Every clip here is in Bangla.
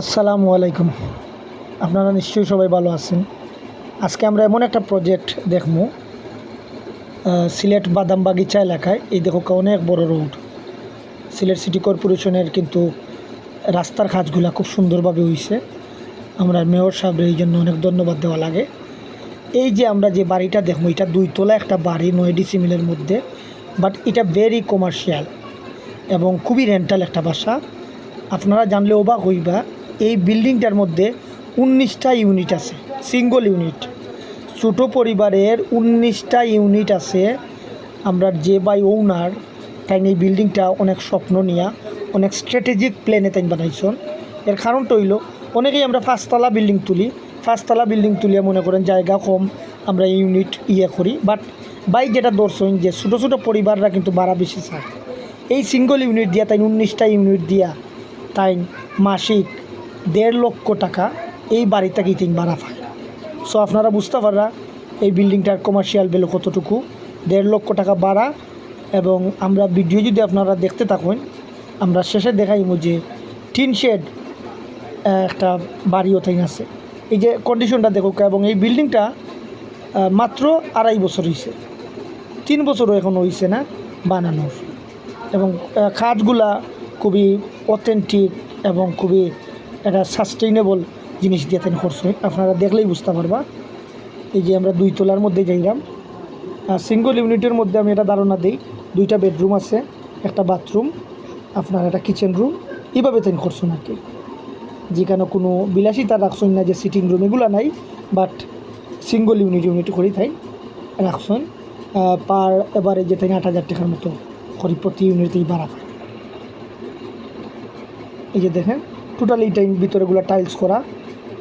আসসালামু আলাইকুম। আপনারা নিশ্চয়ই সবাই ভালো আছেন। আজকে আমরা এমন একটা প্রজেক্ট দেখব। সিলেট বাদাম বাগিচা এলাকায়। এই দেখো অনেক বড় রোড সিলেট সিটি কর্পোরেশনের কিন্তু রাস্তার কাজগুলো খুব সুন্দরভাবে হয়েছে আমরা মেয়র সাহেবের এই জন্য অনেক ধন্যবাদ দেওয়া লাগে। এই যে আমরা যে বাড়িটা দেখব, এটা দুইতলা একটা বাড়ি, নয় ডিসি মিলের মধ্যে। বাট এটা ভেরি কমার্শিয়াল এবং খুবই রেন্টাল একটা বাসা। আপনারা জানলে অবাক হইবা এই বিল্ডিংটার মধ্যে উনিশটা ইউনিট আছে, সিঙ্গল ইউনিট। ছোটো পরিবারের উনিশটা ইউনিট আছে। আমরা যে বাই ওনার তাই এই বিল্ডিংটা অনেক স্বপ্ন নিয়া, অনেক স্ট্র্যাটেজিক প্ল্যানে তাই বানাইছন। এর কারণটা হইল, অনেকেই আমরা পাঁচতলা বিল্ডিং তুলি। পাঁচতলা বিল্ডিং তুলিয়া মনে করেন জায়গা কম, আমরা ইউনিট ইয়ে করি। বাট বাই যেটা দর্শন যে ছোটো ছোটো পরিবাররা কিন্তু বাড়া বেশি চায়। এই সিঙ্গল ইউনিট দিয়া তাই উনিশটা ইউনিট দিয়া তাই মাসিক দেড় লক্ষ টাকা এই বাড়িতে কি তিন ভাড়া পায়। সো আপনারা বুঝতে পাররা, এই বিল্ডিংটার কমার্শিয়াল ভ্যালু কতটুকু? দেড় লক্ষ টাকা ভাড়া এবং আমরা ভিডিও যদি আপনারা দেখতে থাকুন, আমরা শেষে দেখাইব যে টিন শেড একটা বাড়িও তাই আছে। এই যে কন্ডিশনটা দেখুক এবং এই বিল্ডিংটা মাত্র আড়াই বছর হয়েছে তিন বছরও এখন হয়েছে না বানানোর। এবং খাটগুলা খুবই অথেন্টিক এবং খুবই একটা সাস্টেইনেবল জিনিস দিয়ে তেন আপনারা দেখলেই বুঝতে পারবা। এই যে আমরা দুই তলার মধ্যে যাইলাম। আর সিঙ্গল ইউনিটের মধ্যে আমি এটা ধারণা দিই, দুইটা বেডরুম আছে, একটা বাথরুম আপনার একটা কিচেন রুম এইভাবে তেন করছেন আর কি। যেখানে কোনো বিলাসিতা রাখছেন না যে সিটিং রুম এগুলো নাই বাট সিঙ্গল ইউনিট ইউনিট করেই তাই রাখছেন। পার এবারে যে তাই আট হাজার টাকার মতো করি প্রতি ইউনিটেই ভাড়া এই যে দেখেন টোটাল টাইম ভিতরেগুলো টাইলস করা।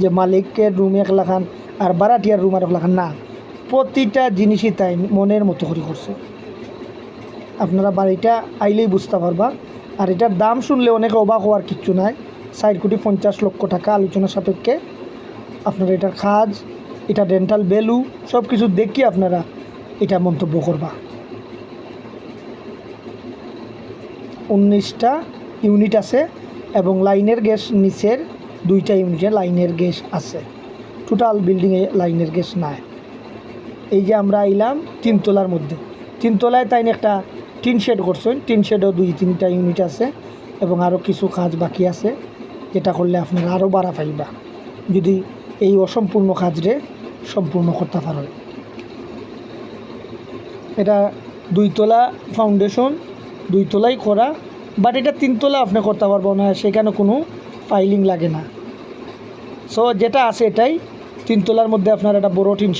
যে মালিকের রুম এক লাখান আর বারাটিয়ার রুম আর এক লাখান না। প্রতিটা জিনিসই তাই মনের মতো করে করছে। আপনারা বাড়িটা আইলেই বুঝতে পারবা। আর এটার দাম শুনলে অনেক অবাক হওয়ার কিচ্ছু নাই। ষাট কোটি পঞ্চাশ লক্ষ টাকা আলোচনা সাপেক্ষে। আপনারা এটার কাজ এটা ডেন্টাল ভ্যালু সব কিছু দেখি আপনারা এটা মন্তব্য করবা। উনিশটা ইউনিট আছে। এবং লাইনের গ্যাস নিচের দুইটা ইউনিটে লাইনের গ্যাস আছে। টোটাল বিল্ডিংয়ে লাইনের গ্যাস নাই। এই যে আমরা আইলাম তিনতলার মধ্যে। তিনতলায় তাই একটা টিন শেড করছেন। টিন শেডও দুই তিনটা ইউনিট আছে এবং আরও কিছু কাজ বাকি আছে। যেটা করলে আপনারা আরও বাড়া পাইবা যদি এই অসম্পূর্ণ কাজরে সম্পূর্ণ করতে পারেন। এটা দুইতলা ফাউন্ডেশন দুইতলাই করা বাট এটা তিনতলা আপনি করতে পারব না, সেখানে কোনো ফাইলিং লাগে না। সো যেটা আছে এটাই, তিনতলার মধ্যে আপনার একটা বড় টিন